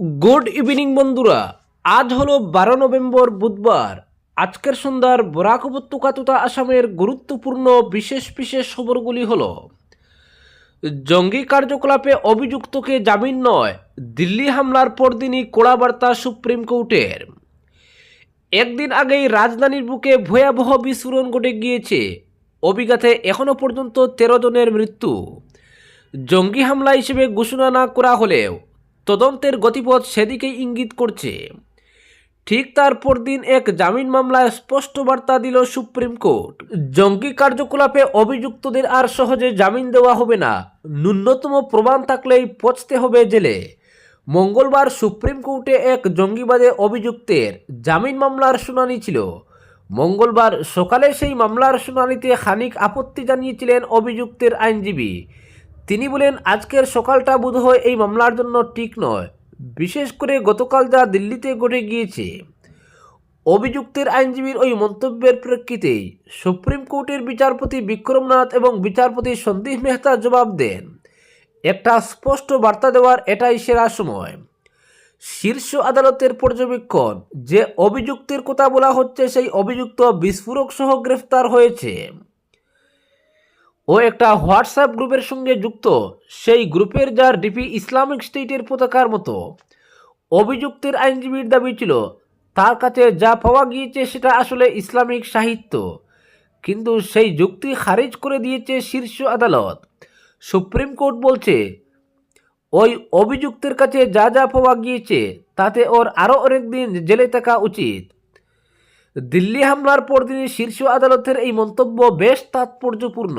Good evening বন্ধুরা। আজ হলো বারো নভেম্বর বুধবার। আজকের সন্ধ্যার বরাক উপত্যকা তথা আসামের গুরুত্বপূর্ণ বিশেষ বিশেষ খবরগুলি হল, জঙ্গি কার্যকলাপে অভিযুক্তকে জামিন নয়, দিল্লি হামলার পরদিনই কড়া বার্তা সুপ্রিম কোর্টের। একদিন আগেই রাজধানীর বুকে ভয়াবহ বিস্ফোরণ ঘটে গিয়েছে। অভিজ্ঞতায় এখনও পর্যন্ত তেরো জনের মৃত্যু। জঙ্গি হামলা হিসেবে ঘোষণা না করা হলেও তদন্তের গতিপথ সেদিকেই ইঙ্গিত করছে। ঠিক তারপর দিন এক জামিন মামলায় স্পষ্ট বার্তা দিল সুপ্রিম কোর্ট। জঙ্গি কার্যকলাপে অভিযুক্তদের আর সহজে জামিন দেওয়া হবে না। ন্যূনতম প্রমাণ থাকলেই পচতে হবে জেলে। মঙ্গলবার সুপ্রিম কোর্টে এক জঙ্গিবাদে অভিযুক্তের জামিন মামলার শুনানি ছিল। মঙ্গলবার সকালে সেই মামলার শুনানিতে খানিক আপত্তি জানিয়েছিলেন অভিযুক্তের আইনজীবী। তিনি বলেন, আজকের সকালটা বোধহয় এই মামলার জন্য ঠিক নয়। বিশেষ করে গতকাল যা দিল্লিতে ঘটে গিয়েছে। অভিযুক্তের আইনজীবীর ওই মন্তব্যের প্রেক্ষিতেই সুপ্রিম কোর্টের বিচারপতি বিক্রমনাথ এবং বিচারপতি সন্দীপ মেহতা জবাব দেন। একটা স্পষ্ট বার্তা দেওয়ার এটাই সেরা সময়। শীর্ষ আদালতের পর্যবেক্ষণ, যে অভিযুক্তের কথা বলা হচ্ছে সেই অভিযুক্ত বিস্ফোরক সহ গ্রেফতার হয়েছে। ও একটা হোয়াটসঅ্যাপ গ্রুপের সঙ্গে যুক্ত। সেই গ্রুপের যার ডিপি ইসলামিক স্টেটের পতাকার মতো। অভিযুক্তের আইনজীবীর দাবি ছিল, তার কাছে যা পাওয়া গিয়েছে সেটা আসলে ইসলামিক সাহিত্য। কিন্তু সেই যুক্তি খারিজ করে দিয়েছে শীর্ষ আদালত। সুপ্রিম কোর্ট বলছে, ওই অভিযুক্তের কাছে যা যা পাওয়া গিয়েছে, তাতে ওর আরও অনেক দিন জেলে থাকা উচিত। দিল্লি হামলার পরদিনই শীর্ষ আদালতের এই মন্তব্য বেশ তাৎপর্যপূর্ণ।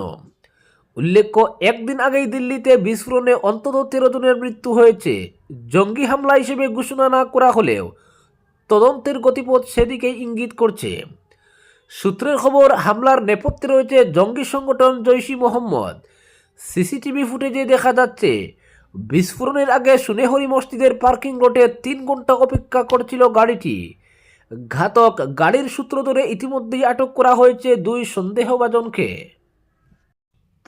উল্লেখ্য, একদিন আগেই দিল্লিতে বিস্ফোরণে অন্তত তেরো জনের মৃত্যু হয়েছে। জঙ্গি হামলা হিসেবে ঘোষণা না করা হলেও তদন্তের গতিপথ সেদিকে ইঙ্গিত করছে। সূত্রের খবর, হামলার নেপথ্যে রয়েছে জঙ্গি সংগঠন জৈশি মোহাম্মদ। সিসিটিভি ফুটেজে দেখা যাচ্ছে, বিস্ফোরণের আগে সুনেহরি মসজিদের পার্কিং লটে তিন ঘণ্টা অপেক্ষা করছিল গাড়িটি। ঘাতক গাড়ির সূত্র ধরে ইতিমধ্যেই আটক করা হয়েছে দুই সন্দেহভাজনকে।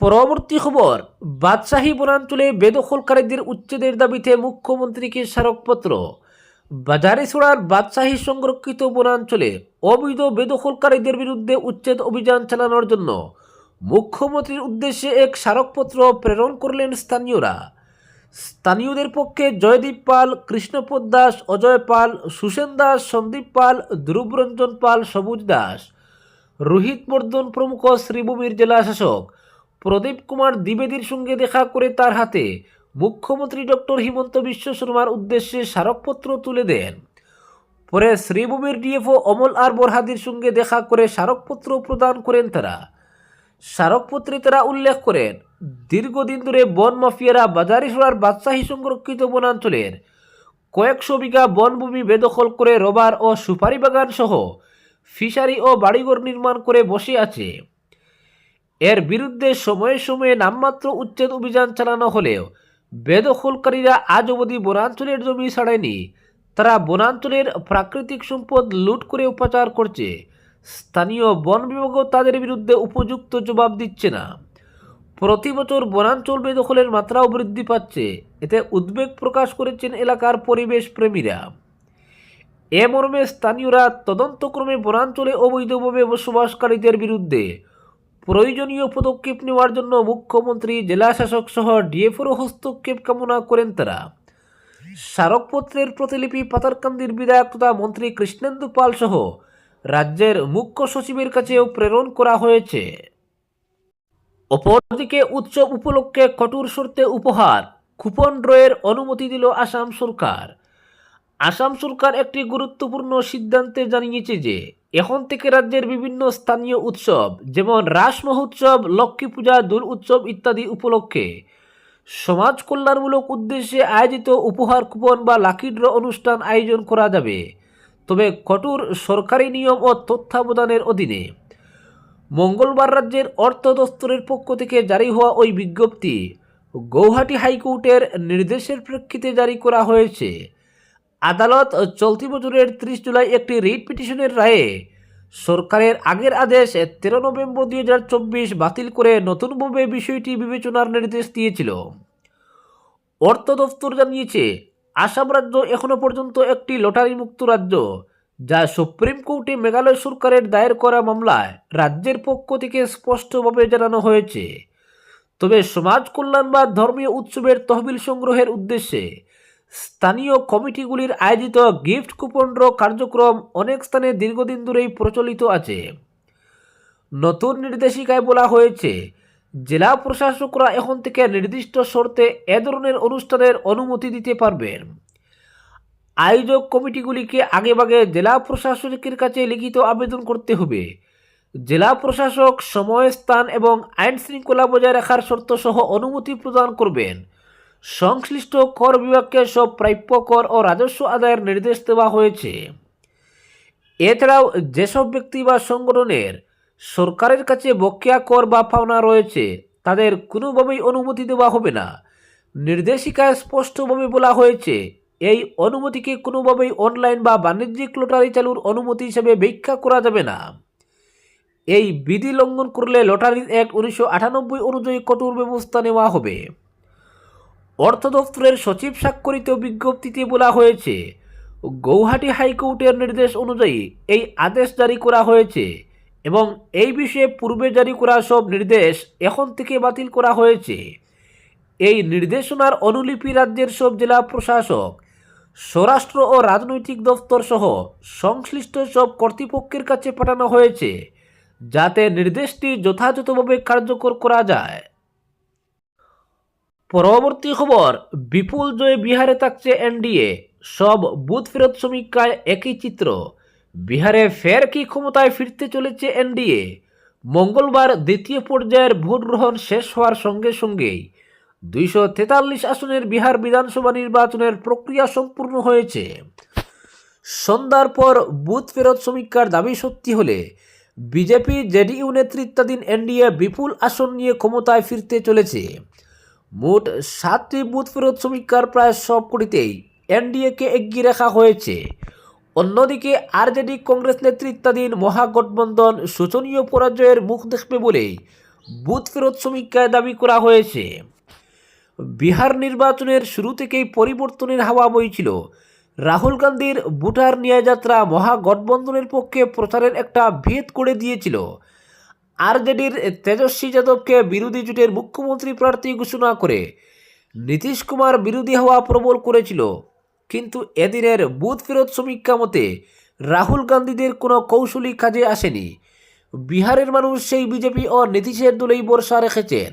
পরবর্তী খবর, বাদশাহী বনাঞ্চলে বেদখলকারীদের উচ্ছেদের দাবিতে মুখ্যমন্ত্রীকে স্মারকপত্র। বাজারিছড়ার বাদশাহী সংরক্ষিত বনাঞ্চলে অবৈধ বেদখলকারীদের বিরুদ্ধে উচ্ছেদ অভিযান চালানোর জন্য মুখ্যমন্ত্রীর উদ্দেশ্যে এক স্মারকপত্র প্রেরণ করলেন স্থানীয়রা। স্থানীয়দের পক্ষে জয়দীপ পাল, কৃষ্ণপদ দাস, অজয় পাল, সুসেন দাস, সন্দীপ পাল, ধ্রুবরঞ্জন পাল, সবুজ দাস। রোহিত বর্ধন প্রমুখ শ্রীভূমির জেলা শাসক প্রদীপ কুমার দ্বিবেদীর সঙ্গে দেখা করে তার হাতে মুখ্যমন্ত্রী ডক্টর হিমন্ত বিশ্ব শর্মার উদ্দেশ্যে স্মারকপত্র তুলে দেন। পরে শ্রীভূমির ডিএফও অমল আর বরহাদির সঙ্গে দেখা করে স্মারকপত্র প্রদান করেন তারা। স্মারকপত্রে তারা উল্লেখ করেন, দীর্ঘদিন ধরে বন মাফিয়ারা বাজারিসোড়ার বাদশাহী সংরক্ষিত বনাঞ্চলের কয়েকশো বিঘা বনভূমি বেদখল করে রবার ও সুপারি বাগান সহ ফিশারি ও বাড়িঘর নির্মাণ করে বসে আছে। এর বিরুদ্ধে সময়ে সময়ে নামমাত্র উচ্ছেদ অভিযান চালানো হলেও বেদখলকারীরা আজ অবধি বনাঞ্চলের জমি ছাড়েনি। তারা বনাঞ্চলের প্রাকৃতিক সম্পদ লুট করে উপাচার করছে। স্থানীয় বন বিভাগও তাদের বিরুদ্ধে উপযুক্ত জবাব দিচ্ছে না। প্রতি বছর বনাঞ্চল বেদখলের মাত্রাও বৃদ্ধি পাচ্ছে। এতে উদ্বেগ প্রকাশ করেছেন এলাকার পরিবেশ প্রেমীরা। এ মর্মে স্থানীয়রা তদন্তক্রমে বনাঞ্চলে অবৈধভাবে বসবাসকারীদের বিরুদ্ধে প্রয়োজনীয় পদক্ষেপ নেওয়ার জন্য মুখ্যমন্ত্রী জেলা শাসক সহ ডিএফওর হস্তক্ষেপ কামনা করেন তারা। স্মারকপত্রের প্রতিলিপি পাতারকান্দির বিধায়ক তথা মন্ত্রী কৃষ্ণেন্দু পাল সহ রাজ্যের মুখ্য সচিবের কাছেও প্রেরণ করা হয়েছে। অপরদিকে উৎসব উপলক্ষে কঠোর শর্তে উপহার, কুপন ড্রয়ের অনুমতি দিল আসাম সরকার। আসাম সরকার একটি গুরুত্বপূর্ণ সিদ্ধান্তে জানিয়েছে যে, এখন থেকে রাজ্যের বিভিন্ন স্থানীয় উৎসব, যেমন রাস মহোৎসব, লক্ষ্মী পূজা, দোল উৎসব ইত্যাদি উপলক্ষে সমাজ কল্যাণমূলক উদ্দেশ্যে আয়োজিত উপহার কুপন বা লাকি ড্র অনুষ্ঠান আয়োজন করা যাবে। তবে কঠোর সরকারি নিয়ম ও তত্ত্বাবধানের অধীনে মঙ্গলবার রাজ্যের অর্থ দপ্তরের পক্ষ থেকে জারি হওয়া ওই বিজ্ঞপ্তি গৌহাটি হাইকোর্টের নির্দেশের প্রেক্ষিতে জারি করা হয়েছে। আদালত চলতি বছরের ত্রিশ জুলাই একটি রিট পিটিশনের রায়ে সরকারের আগের আদেশ তেরো নভেম্বর দুই হাজার চব্বিশ বাতিল করে নতুনভাবে বিষয়টি বিবেচনার নির্দেশ দিয়েছিল। অর্থ দফতর জানিয়েছে, আসাম রাজ্য এখনও পর্যন্ত একটি লটারি মুক্ত রাজ্য, যা সুপ্রিম কোর্টে মেঘালয় সরকারের দায়ের করা মামলায় রাজ্যের পক্ষ থেকে স্পষ্টভাবে জানানো হয়েছে। তবে সমাজ কল্যাণ বা ধর্মীয় উৎসবের তহবিল সংগ্রহের উদ্দেশ্যে স্থানীয় কমিটিগুলির আয়োজিত গিফট কুপন ড্র কার্যক্রম অনেক স্থানে দীর্ঘদিন ধরেই প্রচলিত আছে। নতুন নির্দেশিকায় বলা হয়েছে, জেলা প্রশাসকরা এখন থেকে নির্দিষ্ট শর্তে এ ধরনের অনুষ্ঠানের অনুমতি দিতে পারবেন। আয়োজক কমিটিগুলিকে আগেভাগে জেলা প্রশাসকের কাছে লিখিত আবেদন করতে হবে। জেলা প্রশাসক, সময়, স্থান এবং আইন শৃঙ্খলা বজায় রাখার শর্ত সহ অনুমতি প্রদান করবেন। সংশ্লিষ্ট কর বিভাগকে সব প্রাপ্য কর ও রাজস্ব আদায়ের নির্দেশ দেওয়া হয়েছে। এছাড়াও যেসব ব্যক্তি বা সংগঠনের সরকারের কাছে বকেয়া কর বা পাওনা রয়েছে, তাদের কোনোভাবেই অনুমতি দেওয়া হবে না। নির্দেশিকায় স্পষ্টভাবে বলা হয়েছে, এই অনুমতিকে কোনোভাবেই অনলাইন বা বাণিজ্যিক লটারি চালুর অনুমতি হিসেবে ব্যাখ্যা করা যাবে না। এই বিধি লঙ্ঘন করলে লটারি অ্যাক্ট উনিশশো আটানব্বই অনুযায়ী কঠোর ব্যবস্থা নেওয়া হবে। অর্থ দপ্তরের সচিব স্বাক্ষরিত বিজ্ঞপ্তিতে বলা হয়েছে, গৌহাটি হাইকোর্টের নির্দেশ অনুযায়ী এই আদেশ জারি করা হয়েছে এবং এই বিষয়ে পূর্বে জারি করা সব নির্দেশ এখন থেকে বাতিল করা হয়েছে। এই নির্দেশনার অনুলিপি রাজ্যের সব জেলা প্রশাসক, স্বরাষ্ট্র ও রাজনৈতিক দপ্তর সহ সংশ্লিষ্ট সব কর্তৃপক্ষের কাছে পাঠানো হয়েছে, যাতে নির্দেশটি যথাযথভাবে কার্যকর করা যায়। পরবর্তী খবর, বিপুল জয়ে বিহারে থাকছে এনডিএ। সব বুথ ফেরত সমীক্ষায় একই চিত্র। বিহারে ফের কি ক্ষমতায় ফিরতে চলেছে এনডিএ? মঙ্গলবার দ্বিতীয় পর্যায়ের ভোট গ্রহণ শেষ হওয়ার সঙ্গে সঙ্গেই দুইশো তেতাল্লিশ আসনের বিহার বিধানসভা নির্বাচনের প্রক্রিয়া সম্পূর্ণ হয়েছে। সন্ধ্যার পর বুথ ফেরত সমীক্ষার দাবি সত্যি হলে বিজেপি, জেডিইউ নেতৃত্বাধীন এনডিএ বিপুল আসন নিয়ে ক্ষমতায় ফিরতে চলেছে। মোট সাতটি বুথ ফেরত সমীক্ষার প্রায় সবকটিতেই এনডিএকে এগিয়ে রাখা হয়েছে। অন্যদিকে আরজেডি কংগ্রেস নেতৃত্বাধীন মহাগঠবন্ধন শোচনীয় পরাজয়ের মুখ দেখবে বলেই বুথ ফেরত সমীক্ষায় দাবি করা হয়েছে। বিহার নির্বাচনের শুরু থেকেই পরিবর্তনের হাওয়া বইছিল। রাহুল গান্ধীর ভোটার ন্যায়যাত্রা মহাগঠবন্ধনের পক্ষে প্রচারের একটা ভেদ করে দিয়েছিল। আরজেডির তেজস্বী যাদবকে বিরোধী জোটের মুখ্যমন্ত্রী প্রার্থী ঘোষণা করে। নীতিশ কুমার বিরোধী হওয়া প্রবল করেছিল, কিন্তু এদিনের বুথ ফেরত সমীক্ষা মতে রাহুল গান্ধীদের কোনো কৌশলী কাজে আসেনি। বিহারের মানুষ সেই বিজেপি ও নীতিশের দলেই ভরসা রেখেছেন।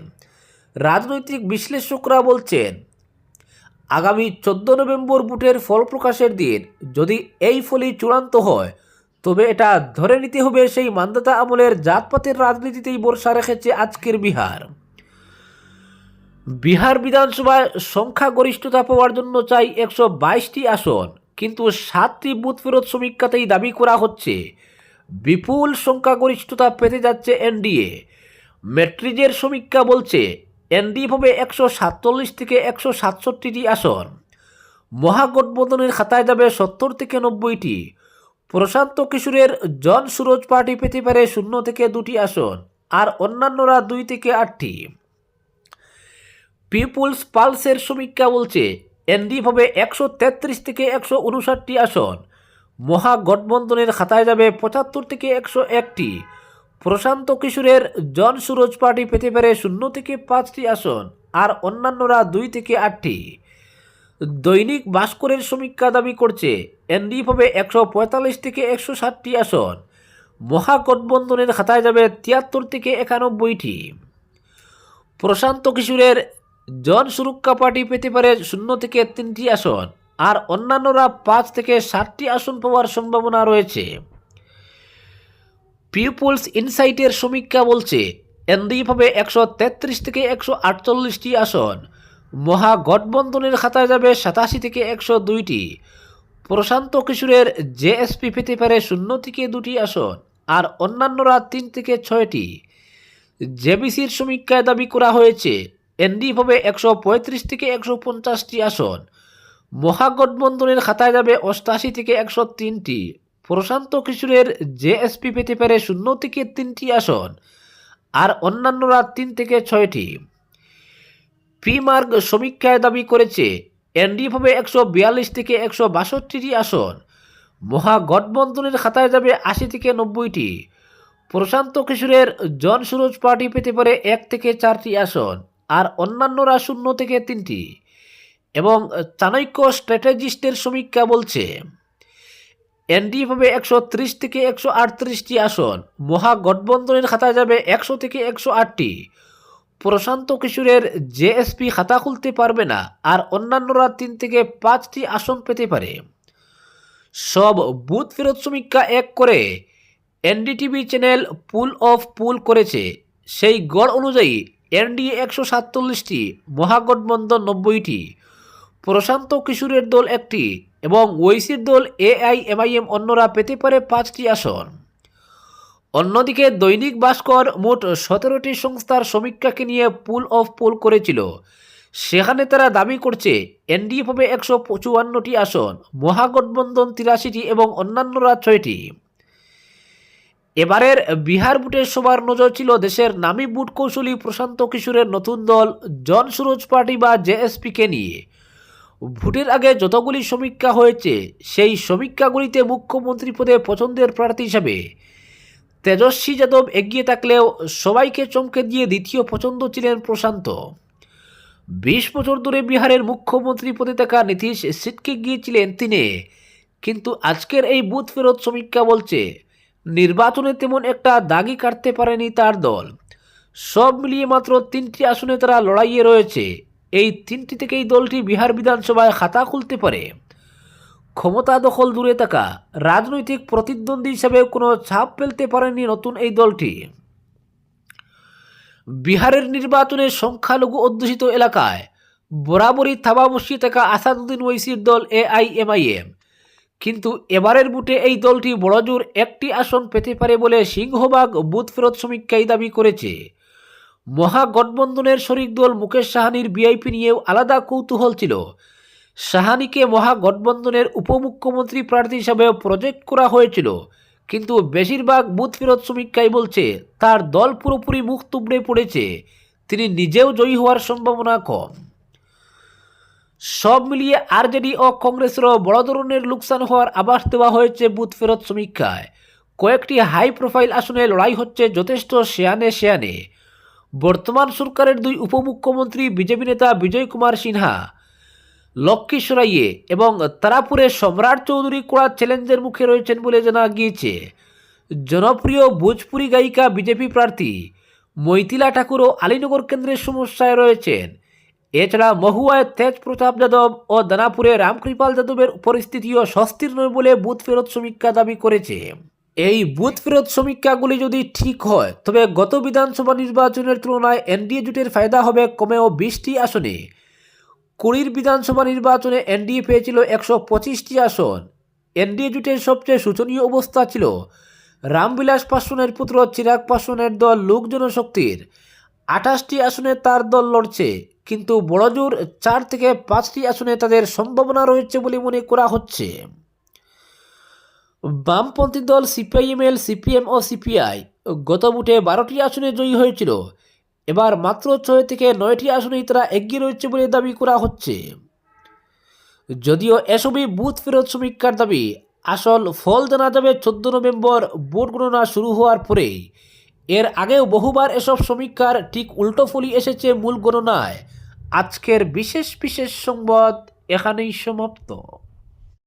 রাজনৈতিক বিশ্লেষকরা বলছেন, আগামী চোদ্দ নভেম্বর ভোটের ফল প্রকাশের দিন, যদি এই ফলই চূড়ান্ত হয় তবে এটা ধরে নিতে হবে সেই মান্দাতা আমলের জাতপাতের রাজনীতিতেই বর্ষা রেখেছে আজকের বিহার। বিহার বিধানসভায় সংখ্যাগরিষ্ঠতা পাওয়ার জন্য চাই একশো বাইশটি আসন, কিন্তু সাতটি বুথ ফেরত সমীক্ষাতেই দাবি করা হচ্ছে। বিপুল সংখ্যাগরিষ্ঠতা পেতে যাচ্ছে এনডিএ। মেট্রিজের সমীক্ষা বলছে, এনডিএ পাবে একশো সাতচল্লিশ থেকে একশো সাতষট্টিটি আসন। মহাগঠবন্ধনের খাতায় যাবে সত্তর থেকে নব্বইটি। প্রশান্ত কিশোরের জন সুরজ পার্টি পেতে পারে শূন্য থেকে দুটি আসন, আর অন্যান্যরা দুই থেকে আটটি। পিপুলস পালসের সমীক্ষা বলছে, এনডি হবে একশো তেত্রিশ থেকে একশো উনষাটটি আসন, মহাগঠবন্ধনের খাতায় যাবে পঁচাত্তর থেকে একশো একটি। প্রশান্ত কিশোরের জন সুরজ পার্টি পেতে পারে শূন্য থেকে পাঁচটি আসন, আর অন্যান্যরা দুই থেকে আটটি। দৈনিক ভাস্করের সমীক্ষা দাবি করছে এনডি হবে একশো পঁয়তাল্লিশ থেকে একশো ষাটটি আসন। মহাগঠবন্ধনের খাতায় যাবে তিয়াত্তর থেকে একানব্বইটি। প্রশান্ত কিশোরের জন সুরক্ষা পার্টি পেতে পারে শূন্য থেকে তিনটি আসন, আর অন্যান্যরা পাঁচ থেকে ষাটটি আসন পাওয়ার সম্ভাবনা রয়েছে। পিপুলস ইনসাইটের সমীক্ষা বলছে এনডি পাবে একশো তেত্রিশ থেকে একশো আটচল্লিশটি আসন মহাগঠবন্ধনের খাতায় যাবে সাতাশি থেকে একশো দুইটি। প্রশান্ত কিশোরের জেএসপি পেতে পারে শূন্য থেকে দুটি আসন, আর অন্যান্যরা তিন থেকে ছয়টি। জেবিসির সমীক্ষায় দাবি করা হয়েছে, এনডি হবে একশো পঁয়ত্রিশ থেকে একশো পঞ্চাশটি আসন। মহাগঠবন্ধনের খাতায় যাবে অষ্টাশি থেকে একশো তিনটি। প্রশান্ত কিশোরের জেএসপি পেতে পারে শূন্য থেকে তিনটি আসন, আর অন্যান্যরা তিন থেকে ছয়টি। পি মার্গ সমীক্ষায় দাবি করেছে এনডিএ পাবে একশো বিয়াল্লিশ থেকে একশো বাষট্টিটি আসন। মহাগঠবন্ধনের খাতায় যাবে আশি থেকে নব্বইটি। প্রশান্ত কিশোরের জন সুরজ পার্টি পেতে পারে এক থেকে চারটি আসন আর অন্যান্যরা শূন্য থেকে তিনটি। এবং চাণক্য স্ট্র্যাটেজিস্টের সমীক্ষা বলছে এনডিএ পাবে একশো ত্রিশ থেকে একশো আটত্রিশটি আসন। মহাগঠবন্ধনের খাতায় যাবে একশো থেকে একশো আটটি। প্রশান্ত কিশোরের জেএসপি খাতা খুলতে পারবে না, আর অন্যান্যরা তিন থেকে পাঁচটি আসন পেতে পারে। সব বুথ ফেরত সমীক্ষা এক করে NDTV channel poll of poll করেছে। সেই গড় অনুযায়ী এনডিএ একশো সাতচল্লিশটি, মহাগঠবন্ধন নব্বইটি, প্রশান্ত কিশোরের দল একটি এবং ওইসির দল এআইএমআইএম অন্যরা পেতে পারে পাঁচটি আসন। অন্যদিকে দৈনিক ভাস্কর মোট সতেরোটি সংস্থার সমীক্ষাকে নিয়ে পুল অফ পোল করেছিল। সেখানে তারা দাবি করছে, এনডিএ পাবে একশো চুয়ান্নটি আসন, মহাগঠবন্ধন তিরাশিটি এবং অন্যান্যরা ছয়টি। এবারের বিহার বুটের সবার নজর ছিল দেশের নামী বুট কৌশলী প্রশান্ত কিশোরের নতুন দল জন সুরজ পার্টি বা জেএসপিকে নিয়ে। ভোটের আগে যতগুলি সমীক্ষা হয়েছে, সেই সমীক্ষাগুলিতে মুখ্যমন্ত্রী পদে পছন্দের প্রার্থী হিসাবে তেজস্বী যাদব এগিয়ে থাকলেও সবাইকে চমকে দিয়ে দ্বিতীয় পছন্দ ছিলেন প্রশান্ত। বিশ বছর ধরে বিহারের মুখ্যমন্ত্রী পদে থাকা নীতিশ সিটকে গিয়েছিলেন তিনি। কিন্তু আজকের এই বুথ ফেরত সমীক্ষা বলছে, নির্বাচনে তেমন একটা দাগি কাটতে পারেনি তার দল। সব মিলিয়ে মাত্র তিনটি আসনে তারা লড়াইয়ে রয়েছে। এই তিনটি থেকেই দলটি বিহার বিধানসভায় খাতা খুলতে পারে। ক্ষমতা দখল দূরে থাকা রাজনৈতিক প্রতিদ্বন্দ্বী হিসাবে কোনো ছাপ ফেলতে পারেনি নতুন এই দলটি। বিহারের নির্বাচনে সংখ্যালঘু অধ্যুষিত এলাকায় বরাবরই থাবা বসিয়ে থাকা আসাদুদ্দিন ওইসির দল এআইএমআইএম কিন্তু এবারের বুটে এই দলটি বড়জোর একটি আসন পেতে পারে বলে সিংহবাগ বুথ ফেরত সমীক্ষায় দাবি করেছে। মহাগঠবন্ধনের শরিক দল মুকেশ সাহানির বিআইপি নিয়েও আলাদা কৌতূহল ছিল। সাহানিকে মহাগঠবন্ধনের উপমুখ্যমন্ত্রী প্রার্থী হিসাবে প্রজেক্ট করা হয়েছিল। কিন্তু বেশিরভাগ বুথ ফেরত সমীক্ষায় বলছে, তার দল পুরোপুরি মুখ তুবড়ে পড়েছে। তিনি নিজেও জয়ী হওয়ার সম্ভাবনা কম। সব মিলিয়ে আরজেডি ও কংগ্রেসেরও বড় ধরনের লোকসান হওয়ার আভাস দেওয়া হয়েছে বুথ ফেরত সমীক্ষায় কয়েকটি হাই প্রোফাইল আসনে লড়াই হচ্ছে যথেষ্ট শেয়ানে শেয়ানে বর্তমান সরকারের দুই উপমুখ্যমন্ত্রী, বিজেপি নেতা বিজয় কুমার সিনহা লক্ষ্মীসরাইয়ে এবং তারাপুরে সম্রাট চৌধুরী কড়া চ্যালেঞ্জের মুখে রয়েছেন বলে জানা গিয়েছে। জনপ্রিয় ভোজপুরি গায়িকা, বিজেপি প্রার্থী মৈতিলা ঠাকুরও আলীনগর কেন্দ্রের সমস্যায় রয়েছেন। এছাড়া মহুয়ায় তেজ প্রতাপ যাদব ও দানাপুরে রামকৃপাল যাদবের পরিস্থিতিও স্বস্তির নয় বলে বুথ ফেরত সমীক্ষা দাবি করেছে। এই বুথ ফেরত সমীক্ষাগুলি যদি ঠিক হয়, তবে গত বিধানসভা নির্বাচনের তুলনায় এনডিএ জোটের ফায়দা হবে কমেও বিশটি আসনে। কুড়ির বিধানসভা নির্বাচনে এনডিএ পেয়েছিল একশো পঁচিশটি আসন। এনডিএ জোটের সবচেয়ে শোচনীয় অবস্থা ছিল রামবিলাস পাসওয়ানের পুত্র, চিরাগ পাসওয়ানের দল লোক জনশক্তির। আঠাশটি আসনে তার দল লড়ছে, কিন্তু বড়জোর চার থেকে পাঁচটি আসনে তাদের সম্ভাবনা রয়েছে বলে মনে করা হচ্ছে। বামপন্থী দল সিপিআইএমএল সিপিএম ও সিপিআই গত বুটে বারোটি আসনে জয়ী হয়েছিল। এবার মাত্র ছয় থেকে নয়টি আসনেই তারা এগিয়ে রয়েছে বলে দাবি করা হচ্ছে। যদিও এসবই বুথ ফেরত সমীক্ষার দাবি, আসল ফল জানা যাবে চোদ্দ নভেম্বর, ভোট গণনা শুরু হওয়ার পরেই এর আগেও বহুবার এসব সমীক্ষার ঠিক উল্টো ফলই এসেছে মূল গণনায়। আজকের বিশেষ বিশেষ সংবাদ এখানেই সমাপ্ত।